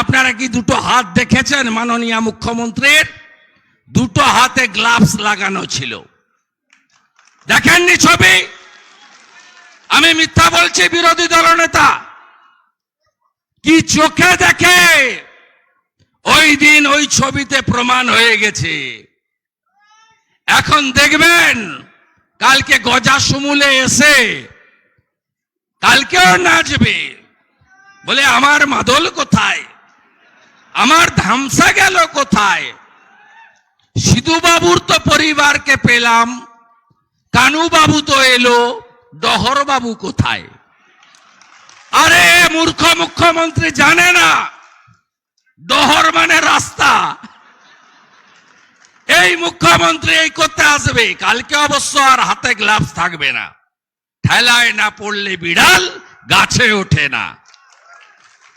আপনারা কি দুটো হাত দেখেছেন মাননীয় মুখ্যমন্ত্রীর? দুটো হাতে গ্লাভস লাগানো ছিল। দেখেননি ছবি? আমি মিথ্যা বলছি, বিরোধী দলনেতা। কি চোখে দেখে? ওই দিন ওই ছবিতে প্রমাণ হয়ে গেছে। এখন দেখবেন, কালকে গজা সুমুলে এসে কালকেও নাচবে। বলে, আমার মাদল কোথায়? আমার ধামসা গেল কোথায়? সিধু বাবুর তো পরিবারকে পেলাম। কানু বাবু তো এলো ডহর বাবু কোথায়? আরে, মূর্খ মুখ্যমন্ত্রী জানে না। ডহর মানে রাস্তা। এই মুখ্যমন্ত্রী এই করতে আসবে, কালকে অবশ্য আর হাতে গ্লাভস থাকবে না। ঠেলায় না পড়লে বিড়াল, গাছে ওঠে না।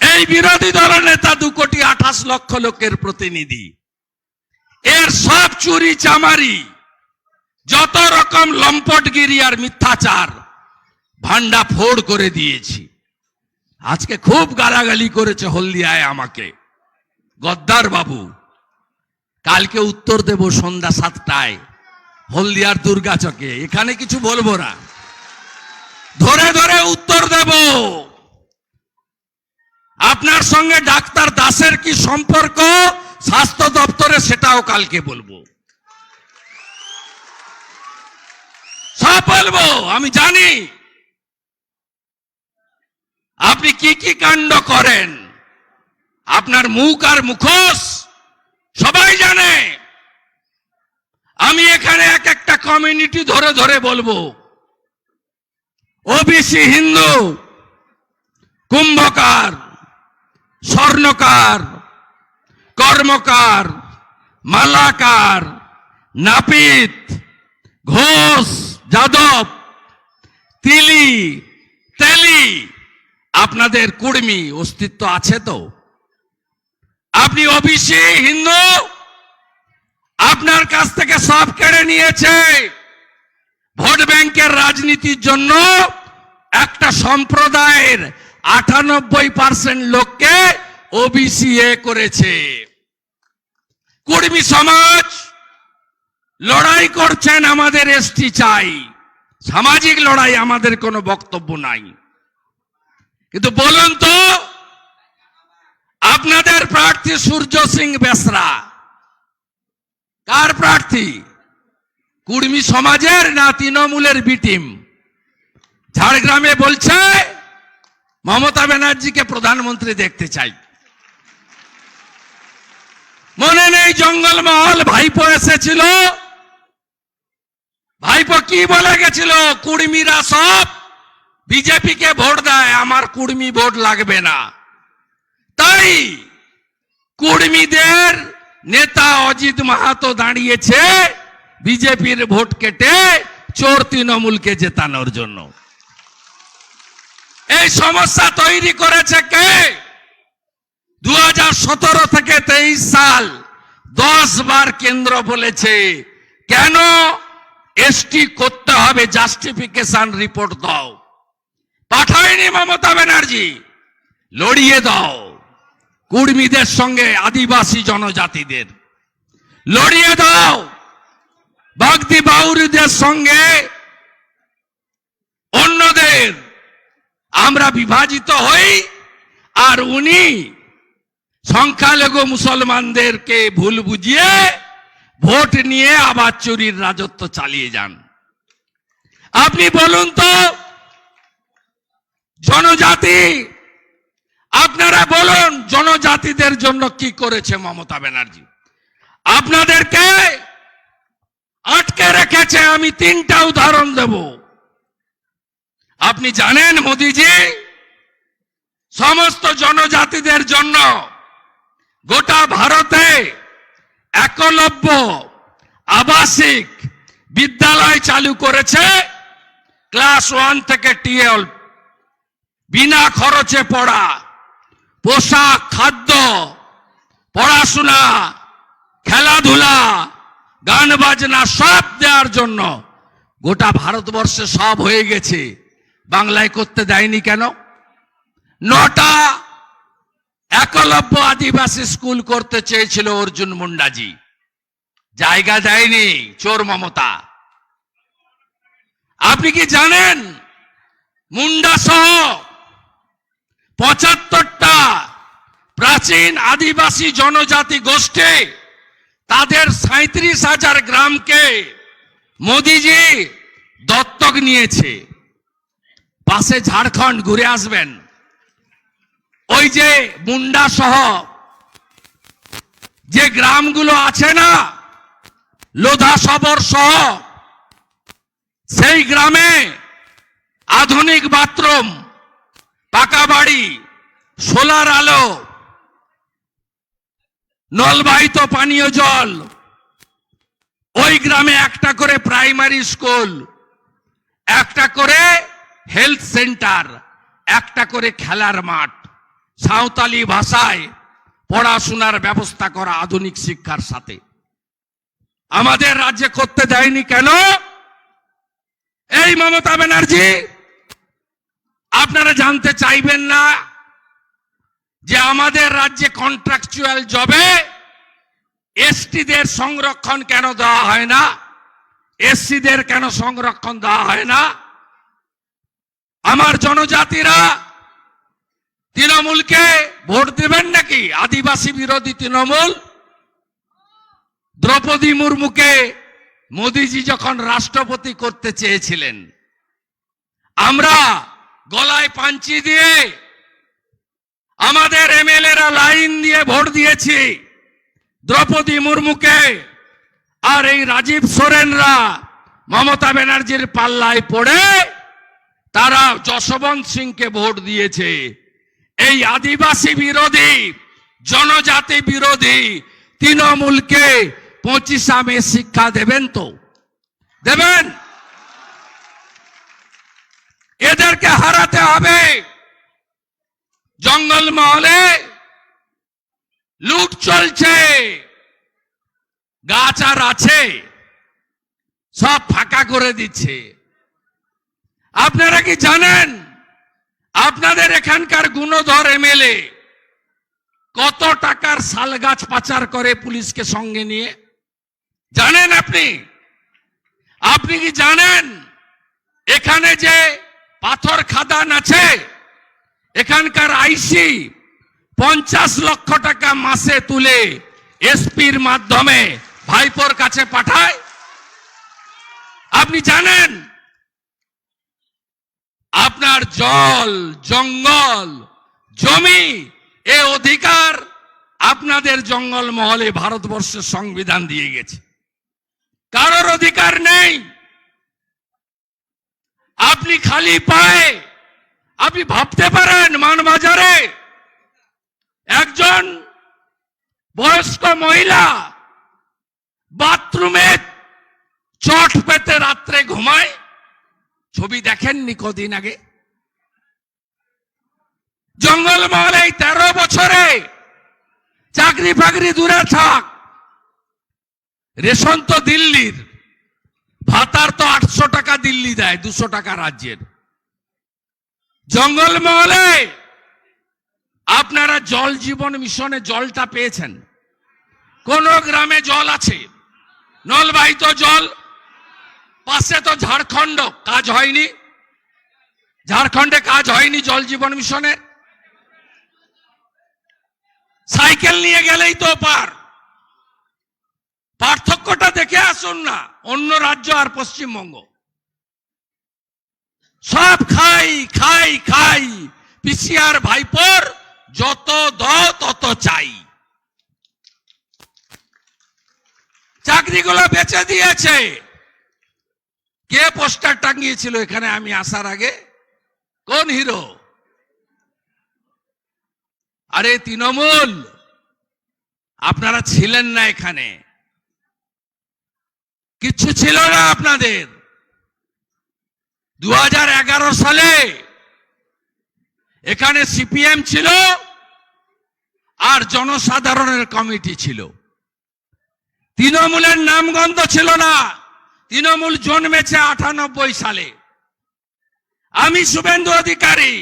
এই বিরোধী দল নেতা দু কোটি আঠাশ লক্ষ লোকের প্রতিনিধি। এর সব চুরি চামারি, যত রকম লম্পটগিরি আর মিথ্যাচার ভান্ডা ফোড় করে দিয়েছি। আজকে খুব গালাগালি করেছে হলদিয়ায় আমাকে। গদ্দার বাবু, কালকে উত্তর দেব সন্ধ্যা সাতটায় হলদিয়ার দুর্গাচকে। এখানে কিছু বলব না। ধরে ধরে উত্তর দেব। আপনার সঙ্গে ডাক্তার দাসের কি সম্পর্ক? স্বাস্থ্য দপ্তরে সেটাও কালকে বলব। সব বলব, আমি জানি। আপনি কি কি কাণ্ড করেন? আপনার মুখ আর মুখোশ সবাই জানে। আমি এখানে এক একটা কমিউনিটি ধরে ধরে বলব। ওবিসি হিন্দু, কুম্ভকার স্বর্ণকার, কর্মকার, মালাকার, নাপিত, ঘোষ, যাদব, তিলি, তেলি, আপনাদের কুর্মী অস্তিত্ব আছে তো? আপনি ওবিসি, হিন্দু, আপনার কাছ থেকে সব কেড়ে নিয়েছে। ভোট ব্যাংকের রাজনীতির জন্য একটা সম্প্রদায়ের আটানব্বই পার্সেন্ট লোককে ওবিসি এ করেছে। কুর্মী সমাজ, লড়াই করছেন আমাদের এসটি চাই। সামাজিক লড়াই আমাদের কোনো বক্তব্য নাই। কিন্তু বলুন তো, আপনাদের প্রার্থী সূর্য সিং বেসরা? কার প্রার্থী? কুর্মী সমাজের না তৃণমূলের বিটিম ঝাড়গ্রামে বলছে মমতা ব্যানার্জিকে প্রধানমন্ত্রী দেখতে চাই। মনে নেই জঙ্গলমহল, ভাইপো এসেছিল। ভাইপো কি বলে গেছিল? কুর্মীরা সব বিজেপিকে ভোট দেয়, আমার কুর্মী ভোট লাগবে না। তাই কুর্মীদের নেতা অজিত মাহাতো দাঁড়িয়েছে, বিজেপির ভোট কেটে চোর তৃণমূলকে জেতানোর জন্য। এই সমস্যা তৈরি করেছে কে? দু হাজার সতেরো থেকে তেইশ সাল দশ বার কেন্দ্র বলেছে। কেন? এসটি করতে হবে, জাস্টিফিকেশন রিপোর্ট দাও। পাঠায়নি মমতা ব্যানার্জি, লড়িয়ে দাও। কুর্মীদের সঙ্গে আদিবাসী জনজাতিদের, লড়িয়ে দাও। বাগদি বাউরিদের সঙ্গে অন্যদের আমরা বিভাজিত হই, আর উনি সংখ্যালঘু মুসলমানদেরকে ভুল বুঝিয়ে ভোট নিয়ে আবার চুরির রাজত্ব চালিয়ে যান। আপনি বলুন তো, জনজাতি, আপনারা বলুন জনজাতিদের জন্য কি করেছে মমতা ব্যানার্জি? আপনাদেরকে আটকে রেখেছে, আমি তিনটা উদাহরণ দেব। আপনি জানেন মোদিজি? সমস্ত জনজাতিদের জন্য গোটা ভারতে একলব্য আবাসিক বিদ্যালয় চালু করেছে। ক্লাস ওয়ান থেকে টুয়েলভ। বিনা খরচে পড়া পোশাক, খাদ্য, পড়াশোনা, খেলাধুলা, গান বাজনা সব দেওয়ার জন্য গোটা ভারতবর্ষে সব হয়ে গেছে। বাংলায় করতে দেয়নি কেন? নটা একলব্য আদিবাসী স্কুল করতে চেয়েছিল অর্জুন মুন্ডাজি। জায়গা দেয়নি চোর মমতা। আপনি কি জানেন? মুন্ডা সহ পঁচাত্তরটা প্রাচীন আদিবাসী জনজাতি গোষ্ঠী তাদের সাঁত্রিশ হাজার গ্রামকে মোদিজি দত্তক নিয়েছে। পাশে ঝাড়খণ্ড ঘুরে আসবেন। ওই যে মুন্ডা সহ যে গ্রামগুলো আছে না, লোধা সবর সহ, সেই গ্রামে আধুনিক বাথরুম, পাকা বাড়ি, সোলার আলো, নলবাহিত পানীয় জল, ওই গ্রামে একটা করে প্রাইমারি স্কুল একটা করে হেলথ সেন্টার, একটা করে খেলার মাঠ, সাঁওতালি ভাষায় পড়াশোনার ব্যবস্থা করা আধুনিক শিক্ষার সাথে। আমাদের রাজ্যে করতে দেয়নি কেন? এই মমতা ব্যানার্জি, আপনারা জানতে চাইবেন না যে আমাদের রাজ্যে কন্ট্রাকচুয়াল জবে এসটিদের সংরক্ষণ কেন দেওয়া হয় না? এসসিদের কেন সংরক্ষণ দেওয়া হয় না? আমার জনজাতিরা তৃণমূলকে ভোট দেবেন নাকি? আদিবাসী বিরোধী তৃণমূল? দ্রৌপদী মুর্মুকে মোদিজি যখন রাষ্ট্রপতি করতে চেয়েছিলেন, আমরা গলায় পাঞ্চি দিয়ে আমাদের এমএলএরা লাইন দিয়ে ভোট দিয়েছি। দ্রৌপদী মুর্মুকে আর এই রাজীব সোরেনরা মমতা ব্যানার্জির পাল্লায় পড়ে তারা যশবন্ত সিংকে ভোট দিয়েছে। এই আদিবাসী বিরোধী, জনজাতি বিরোধী তৃণমূলকে পঁচিশা মে শিক্ষা দেবেন তো? দেবেন? এদেরকে হারাতে হবে। জঙ্গল মহলে লুট চলছে। গাছ আর আছে। সব ফাঁকা করে দিচ্ছে। আপনারা কি জানেন? আপনাদের এখানকার গুণধর এমএলএ কত টাকার শাল গাছ পাচার করে পুলিশকে সঙ্গে নিয়ে? জানেন আপনি? আপনি কি জানেন? এখানে যে পাথর খাদান আছে, এখানকার আইসি পঞ্চাশ লক্ষ টাকা মাসে তুলে এসপির মাধ্যমে ভাইপোর কাছে পাঠায়? আপনি জানেন? আপনার জল, জঙ্গল, জমি, এ অধিকার আপনাদের জঙ্গল মহলে ভারতবর্ষের সংবিধান দিয়ে গেছে। কারোর অধিকার নেই। আপনি খালি পায়ে, আপনি ভাবতে পারেন মানবাজারে একজন বয়স্ক মহিলা বাথরুমে চট পেতে রাত্রে ঘুমায়। ছবি দেখেননি কদিন আগে? জঙ্গল মহলে এই তেরো বছরে চাকরি ফাকরি দূরে থাক। রেশন তো দিল্লির। ভাতার তো আটশো টাকা দিল্লি দেয়, দুশো টাকা রাজ্যের। জঙ্গল মহলে আপনারা জল জীবন মিশনে জলটা পেয়েছেন। কোন গ্রামে জল আছে। নলবাহিত জল পাশে তো ঝাড়খণ্ড, কাজ হয়নি। ঝাড়খণ্ডে কাজ হয়নি জল জীবন মিশনের। সাইকেল নিয়ে গেলেই তো পার। পার্থক্যটা দেখে আসুন না, অন্য রাজ্য আর পশ্চিমবঙ্গ। সব খাই খাই খাই, পিসিআর ভাইপোর যত দ, তত চাই। চাকরিগুলো বেচে দিয়েছে। কে পোস্টার টাঙিয়েছিল এখানে আমি আসার আগে? কোন হিরো? আরে তৃণমূল! আপনারা ছিলেন না এখানে। কিচ্ছু ছিল না আপনাদের। দু হাজার এগারো সালে এখানে সিপিএম ছিল আর জনসাধারণের কমিটি ছিল। তৃণমূলের নামগন্ধ ছিল না। তৃণমূল জন্মেছে আটানব্বই সালে। আমি শুভেন্দু অধিকারী।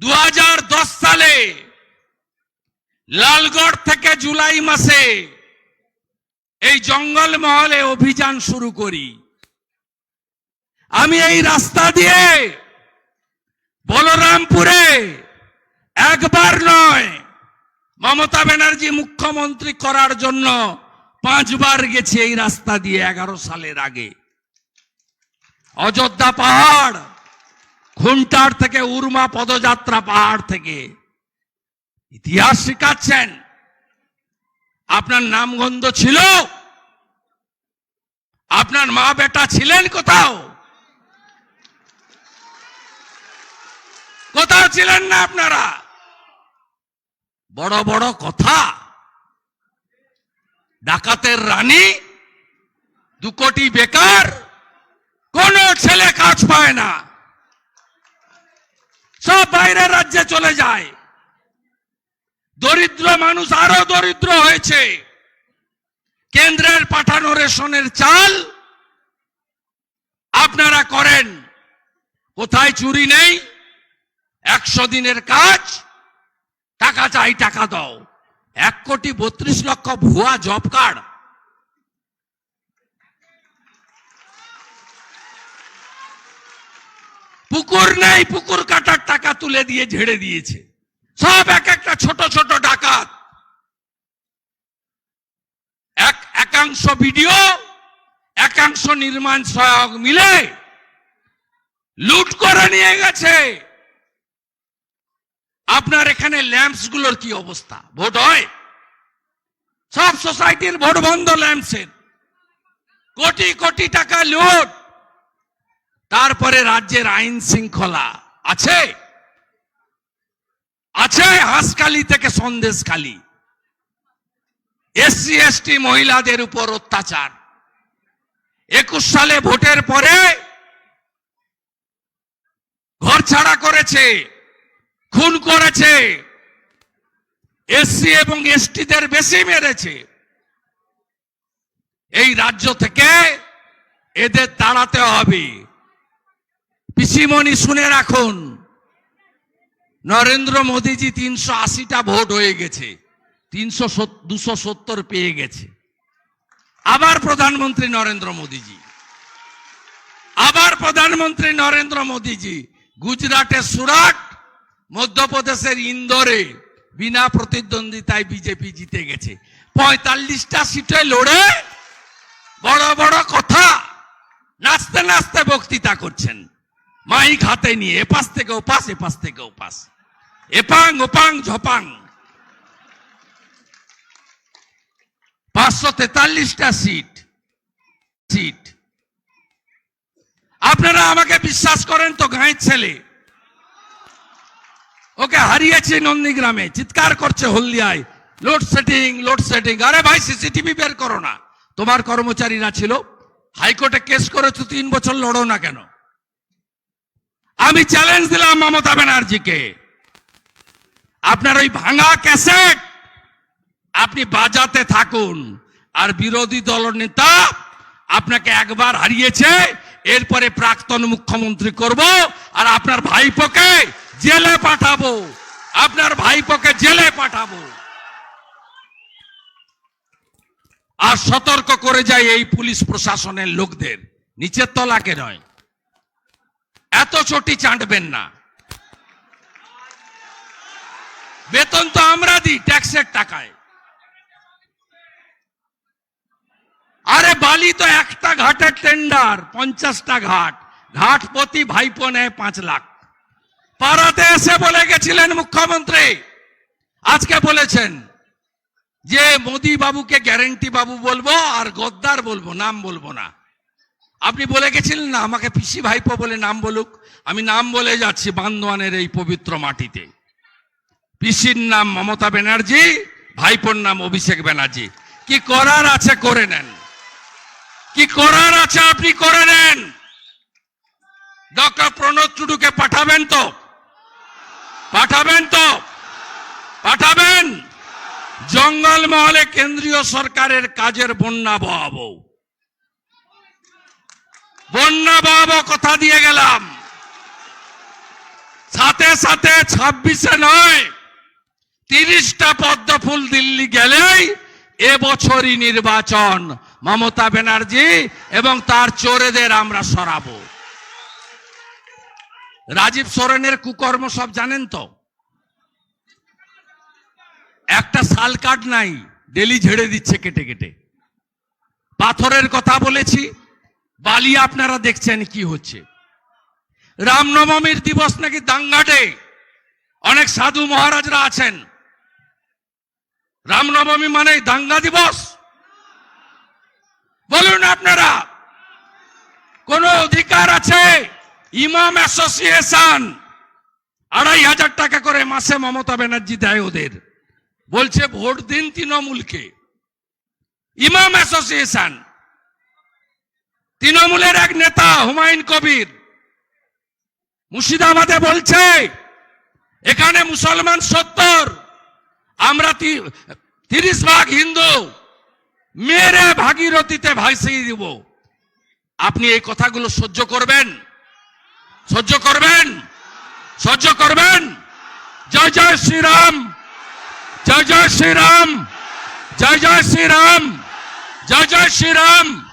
দু হাজার দশ সালে, লালগড় থেকে জুলাই মাসে এই জঙ্গল মহলে অভিযান শুরু করি। আমি এই রাস্তা দিয়ে বলরামপুরে একবার নয়, মমতা ব্যানার্জি মুখ্যমন্ত্রী করার জন্য পাঁচবার গেছি এই রাস্তা দিয়ে এগারো সালের আগে। অযোধ্যা পাহাড়, খুন্টার থেকে উর্মা পদযাত্রা পাহাড় থেকে। ইতিহাস শেখাচ্ছেন। আপনার নামগন্ধ ছিল? আপনার মা বেটা ছিলেন কোথাও? কোথাও ছিলেন না আপনারা? বড় বড় কথা। ডাকাতের রানী, দু কোটি বেকার, কোন ছেলে কাজ পায় না। সব বাইরের রাজ্যে চলে যায়। দরিদ্র মানুষ আরও দরিদ্র হয়েছে। কেন্দ্রের পাঠানো রেশনের চাল আপনারা করেন। কোথায় চুরি নেই? একশো দিনের কাজ, টাকা চাই, টাকা দাও। এক কোটি বত্রিশ লক্ষ ভুয়া জব কার্ড। পুকুর নেই, পুকুর কাটার টাকা তুলে দিয়ে ঝেড়ে দিয়েছে। সব এক একটা ছোট ছোট ডাকাত। এক একাংশ ভিডিও একাংশ নির্মাণ সহায়ক মিলে লুট করে নিয়ে গেছে। আপনার এখানে ল্যাম্পসগুলোর কি অবস্থা? ভোট হয়? সব সোসাইটির ভোট বন্ধ ল্যাম্পসের। কোটি কোটি টাকা লুট। তারপরে রাজ্যের আইন শৃঙ্খলা। আছে? আছে হাঁসখালি থেকে সন্দেশখালি। এসসি, এসটি মহিলাদের উপর অত্যাচার। একুশ সালে ভোটের পরে ঘর ছাড়া করেছে। খুন করেছে। এসসি এবং এসটিদের বেশি মেরেছে। এই রাজ্য থেকে এদের তাড়াতে হবে। পিসিমণি শুনে রাখুন, নরেন্দ্র মোদীজি তিনশো আশিটা ভোট হয়ে গেছে, তিনশো দুশো সত্তর পেয়ে গেছে। আবার প্রধানমন্ত্রী নরেন্দ্র মোদীজি, আবার প্রধানমন্ত্রী নরেন্দ্র মোদীজি, গুজরাটের সুরাট মধ্যপ্রদেশের ইন্দোরে বিনা প্রতিদ্বন্দ্বিতায় বিজেপি জিতে গেছে। পঁয়তাল্লিশটা সিটে লড়ে বড় বড় কথা নাচতে নাচতে বক্তৃতা করছেন। মাইক হাতে নিয়ে এপাশ থেকে ওপাশ, এপাশ থেকে ওপাশ। এপাং, ওপাং, ঝপাং। পাঁচশো তেতাল্লিশটা সিট সিট। আপনারা আমাকে বিশ্বাস করেন তো গাঁয়ের ছেলে? ওকে হারিয়েছে নন্দীগ্রামে, চিৎকার করছে হলদিয়ায়। লোডশেডিং লোডশেডিং আরে ভাই, সিসিটিভি বের করো না। তোমার কর্মচারীরা ছিল। হাইকোর্টে কেস করেছ, তিন বছর লড়ো না কেন? আমি চ্যালেঞ্জ দিলাম মমতা ব্যানার্জিকে। আপনার ওই ভাঙা ক্যাসেট আপনি বাজাতে থাকুন। আর বিরোধী দল নেতা আপনাকে একবার হারিয়েছে, এরপরে প্রাক্তন মুখ্যমন্ত্রী করব, আর আপনার ভাইপোকে জেলে পাঠাবো। আপনার ভাইপোকে জেলে পাঠাবো। আর সতর্ক করে যায় এই পুলিশ প্রশাসনের লোকদের। নিচের তলাকে নয়। এত চটি চাঁটবেন না। বেতন তো আমরা দিই ট্যাক্সের টাকায়। আরে বালি তো একটা ঘাটের টেন্ডার পঞ্চাশটা ঘাট। ঘাট প্রতি ভাইপো নেয় পাঁচ লাখ। পাড়াতে এসে বলে গেছিলেন মুখ্যমন্ত্রী। আজকে বলেছেন যে মোদি বাবুকে গ্যারেন্টি বাবু বলব আর গদ্দার বলব, নাম বলব না। আপনি বলে গেছিলেন না, আমাকে পিসি ভাইপো বলে নাম বলুক। আমি নাম বলে যাচ্ছি বান্দোয়ানের এই পবিত্র মাটিতে। পিসির নাম মমতা ব্যানার্জি, ভাইপোর নাম অভিষেক ব্যানার্জি। কি করার আছে করে নেন। কি করার আছে আপনি করে নেন। ডক্টর প্রণব টুডুকে পাঠাবেন তো। পাঠাবেন তো? পাঠাবেন? জঙ্গল মহলে কেন্দ্রীয় সরকারের কাজের বন্যা বহাবো। বন্যা বহাবো কথা দিয়ে গেলাম। সাথে সাথে ছাব্বিশে নয়, তিরিশটা পদ্ম ফুল দিল্লি গেলেই এবছরই নির্বাচন। মমতা ব্যানার্জি এবং তার চোরেদের আমরা সরাবো। রাজীব সোরেনের কুকর্ম সব জানেন তো? একটা শাল কাঠ নাই, ডেলি ঝেড়ে দিচ্ছে কেটে কেটে। পাথরের কথা বলেছি, বালি আপনারা দেখছেন কি হচ্ছে। রামনবমীর দিবস নাকি দাঙ্গাটে, অনেক সাধু মহারাজরা আছেন। রামনবমী মানে দাঙ্গা দিবস। বলুন আপনারা, কোন অধিকার আছে? ইমাম অ্যাসোসিয়েশন। আড়াই হাজার টাকা করে মাসে মমতা ব্যানার্জি দেয় ওদের। বলছে ভোট দিন তৃণমূলকে। ইমাম অ্যাসোসিয়েশন। তৃণমূলের এক নেতা হুমায়ুন কবির মুর্শিদাবাদে বলছে, এখানে মুসলমান সত্তর, আমরা তিরিশ ভাগ হিন্দু। মেরে ভাগীরথীতে ভাসিয়ে দিব। আপনি এই কথাগুলো সহ্য করবেন? সহ্য করবেন? সহ্য করবেন? জয় জয় শ্রীরাম। জয় জয় শ্রীরাম। জয় জয় শ্রীরাম। জয় জয় শ্রীরাম।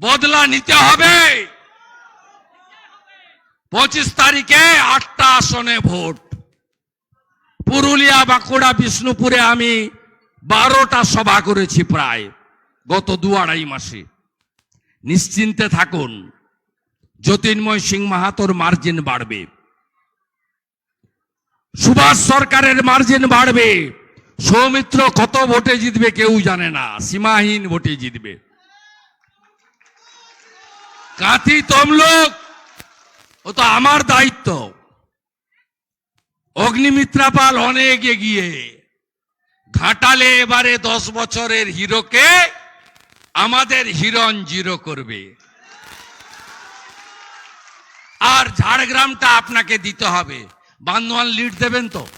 বদলা নিতে হবে। পঁচিশ তারিখে আটটা আসনে ভোট। পুরুলিয়া, বাঁকুড়া, বিষ্ণুপুরে আমি বারোটা সভা করেছি প্রায়, গত দু আড়াই মাসে। নিশ্চিন্তে থাকুন। জ্যোতির্ময় সিং মাহাতোর মার্জিন বাড়বে। সুভাষ সরকারের মার্জিন বাড়বে। সৌমিত্র কত ভোটে জিতবে কেউ জানে না। সীমাহীন ভোটে জিতবে। কাঁথি তমলুক, ও তো আমার দায়িত্ব। অগ্নিমিত্রা পাল অনেক এগিয়ে। ঘাটালে এবারে দশ বছরের হিরোকে আমাদের হিরণ জিরো করবে। আর ঝাড়গ্রামটা আপনাকে দিতে হবে। বান্দোয়ান লিড দেবেন তো?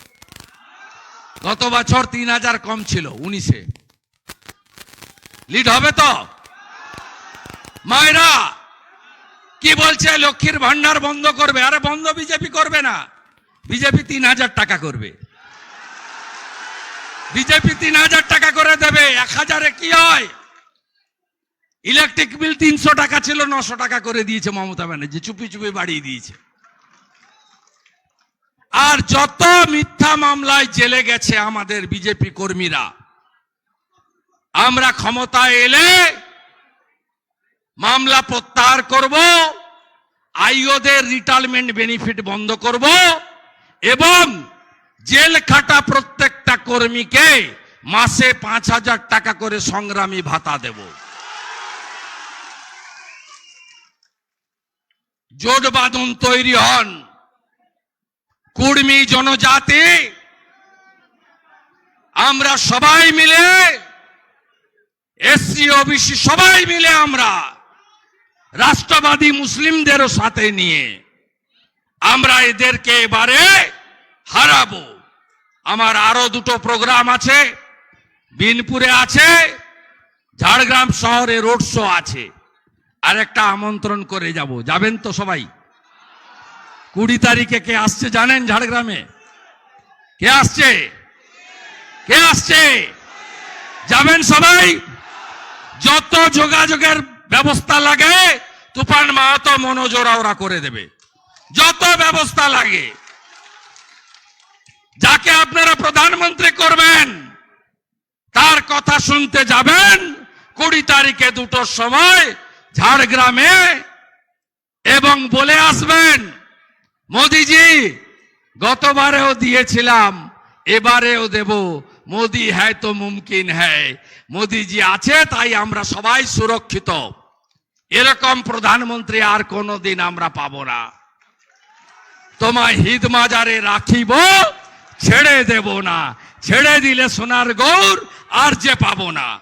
গত বছর তিন হাজার কম ছিল, উনিশে। লিড হবে তো? মায়েরা, কি বলছে? লক্ষ্মীর ভান্ডার বন্ধ করবে। আরে বন্ধ বিজেপি করবে না। বিজেপি তিন হাজার টাকা করবে। বিজেপি তিন হাজার টাকা করে দেবে। এক হাজারে কি হয়? ইলেকট্রিক বিল তিনশো টাকা ছিল, নশো টাকা করে দিয়েছে মমতা ব্যানার্জি, চুপি চুপি বাড়িয়ে দিয়েছে। আর যত মিথ্যা মামলায় জেলে গেছে আমাদের বিজেপি কর্মীরা, আমরা ক্ষমতায় এলে মামলা প্রত্যাহার করব, আইওদের রিটায়ারমেন্ট বেনিফিট বন্ধ করব, এবং জেল খাটা প্রত্যেকটা কর্মীকে মাসে পাঁচ হাজার টাকা করে সংগ্রামী ভাতা দেব। জোট বাঁধন তৈরি হন। কুর্মী জনজাতি, আমরা সবাই মিলে, এসসি, ওবিসি সবাই মিলে আমরা রাষ্ট্রবাদী মুসলিমদেরও সাথে নিয়ে আমরা এদেরকে এবারে হারাবো। আমার আরও দুটো প্রোগ্রাম আছে, বিনপুরে আছে, ঝাড়গ্রাম শহরে রোড শো আছে। আর একটা আমন্ত্রণ করে যাব। যাবেন তো সবাই? কুড়ি তারিখে কে আসছে জানেন ঝাড়গ্রামে? কে আসছে? কে আসছে? যাবেন সবাই? যত যোগাযোগের ব্যবস্থা লাগে, তুফান মাহাতো মনোজোরা ওরা করে দেবে। যত ব্যবস্থা লাগে। যাকে আপনারা প্রধানমন্ত্রী করবেন, তার কথা শুনতে যাবেন। কুড়ি তারিখে দুটোর সময় ঝাড়গ্রামে এবং বলে আসবেন, মোদিজি, গতবারেও দিয়েছিলাম, এবারেও দেব। মোদি হ্যায় তো মুমকিন হ্যায়। মোদিজি আছে, তাই আমরা সবাই সুরক্ষিত। এরকম প্রধানমন্ত্রী আর কোনোদিন আমরা পাবো না। তোমায় হিদ মাজারে রাখিব, ছেড়ে দেব না। ছেড়ে দিলে সোনার গৌর, আর যে পাবো না।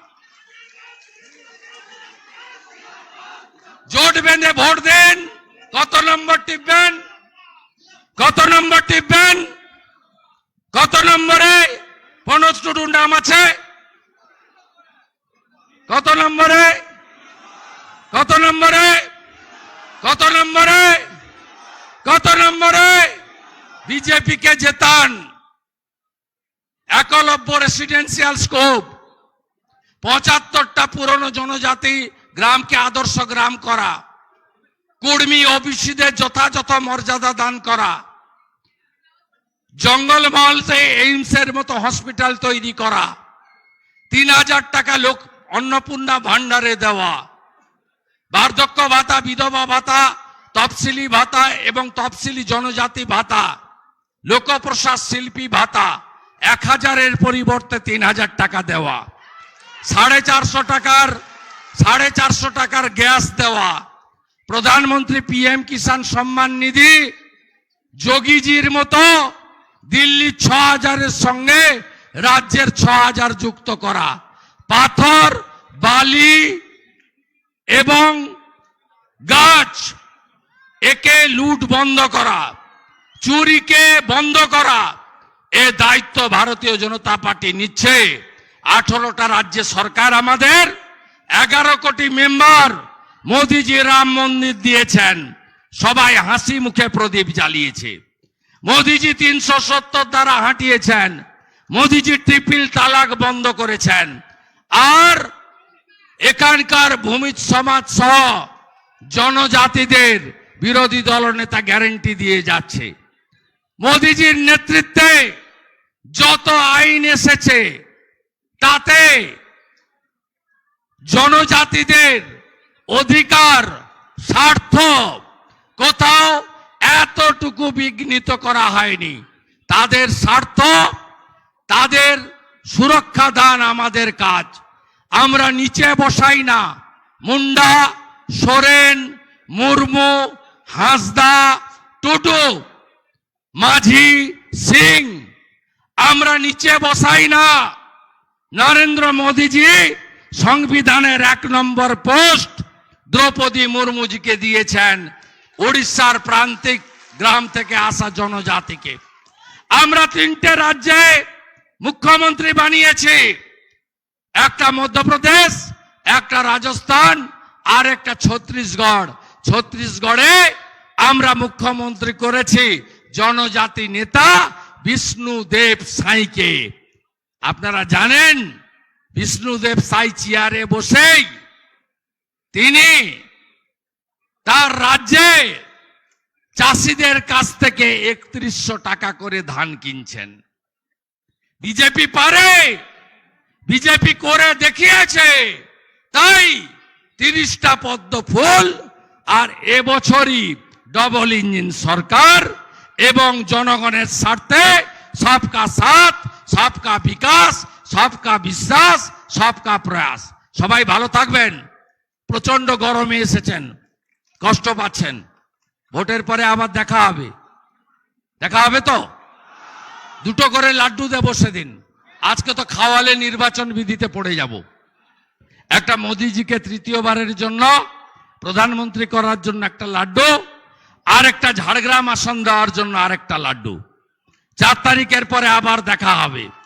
জোট বেঁধে ভোট দেন, কত নম্বর টিপবেন? কত নম্বর টিপবেন? কত নম্বরে পনজ টুডুর নাম আছে? কত নম্বরে? কত নম্বরে? কত নম্বরে? কত নম্বরে? বিজেপি কে জেতান। একলব্য রেসিডেন্সিয়াল স্কোপ পঁচাত্তরটা পুরনো জনজাতি গ্রামকে আদর্শ গ্রাম করা। কুর্মী ওবিসিদের যথাযথ মর্যাদা দান করা। জঙ্গলমহলতে এইমসের মতো হসপিটাল তৈরি করা। তিন হাজার টাকা লোক অন্নপূর্ণা ভান্ডারে দেওয়া। বার্ধক্য ভাতা, বিধবা ভাতা, তফসিলি ভাতা এবং তফসিলি জনজাতি ভাতা। লোকপ্রসাদ শিল্পী ভাতা। এক হাজারের পরিবর্তে তিন হাজার টাকা দেওয়া। সাড়ে চারশো টাকার সাড়ে চারশো টাকার গ্যাস দেওয়া। প্রধানমন্ত্রী পিএম কিষাণ সম্মান নিধি যোগীজির মতো দিল্লির ছ হাজারের সঙ্গে রাজ্যের ছ হাজার যুক্ত করা। পাথর, বালি এবং গাছ একে লুট বন্ধ করা, চুরিকে বন্ধ করা, এ দায়িত্ব ভারতীয় জনতা পার্টি নিচ্ছে। আঠারোটা রাজ্যে সরকার আমাদের এগারো কোটি মেম্বার মোদিজি রাম মন্দির দিয়েছেন। সবাই হাসি মুখে প্রদীপ জ্বালিয়েছে। মোদিজি তিনশো সত্তর দ্বারা হাঁটিয়েছেন। মোদিজি ট্রিপল তালাক বন্ধ করেছেন। আর এখানকার ভূমি সমাজ সহ জনজাতিদের বিরোধী দল নেতা গ্যারেন্টি দিয়ে যাচ্ছে। মোদিজির নেতৃত্বে যত আইন এসেছে, তাতে জনজাতিদের অধিকার, স্বার্থ কোথাও এতটুকু বিঘ্নিত করা হয়নি। তাদের স্বার্থ, তাদের সুরক্ষা দান আমাদের কাজ। আমরা নিচে বসাই না। মুন্ডা, সোরেন, মুর্মু, হাসদা টুটু মাঝি, সিং, আমরা নিচে বসাই না। নরেন্দ্র মোদীজি সংবিধানের এক নম্বর পোস্ট দ্রৌপদী মুর্মুজিকে দিয়েছেন উড়িষ্যার প্রান্তিক গ্রাম থেকে আসা জনজাতিকে। আমরা তিনটে রাজ্যে মুখ্যমন্ত্রী বানিয়েছি। একটা মধ্যপ্রদেশ, একটা রাজস্থান আর একটা ছত্রিশগড় ছত্তিশগড়ে আমরা মুখ্যমন্ত্রী করেছি জনজাতি নেতা বিষ্ণুদেব সাইকে। আপনারা জানেন বিষ্ণুদেব সাই চেয়ারে বসেই তিনি তার রাজ্যে চাষিদের কাছ থেকে একত্রিশশো টাকা করে ধান কিনছেন। বিজেপি পারে, বিজেপি করে দেখিয়েছে, তাই তিরিশটা পদ্ম ফুল আর এবছরই ডবল ইঞ্জিন সরকার এবং জনগণের স্বার্থে সবকা সাথ, সবকা বিকাশ সবকা বিশ্বাস, সবকা প্রয়াস। সবাই ভালো থাকবেন। প্রচণ্ড গরমে এসেছেন। কষ্ট পাচ্ছেন। ভোটের পরে আবার দেখা হবে। দেখা হবে তো? দুটো করে লাড্ডু দেবো সেদিন। আজকে তো খাওয়ালে নির্বাচন বিধিতে পড়ে যাব। একটা মোদিজিকে তৃতীয়বারের জন্য প্রধানমন্ত্রী করার জন্য একটা লাড্ডু, আর একটা ঝাড়গ্রাম আসন দেওয়ার জন্য আরেকটা লাড্ডু। চার তারিখের পরে আবার দেখা হবে।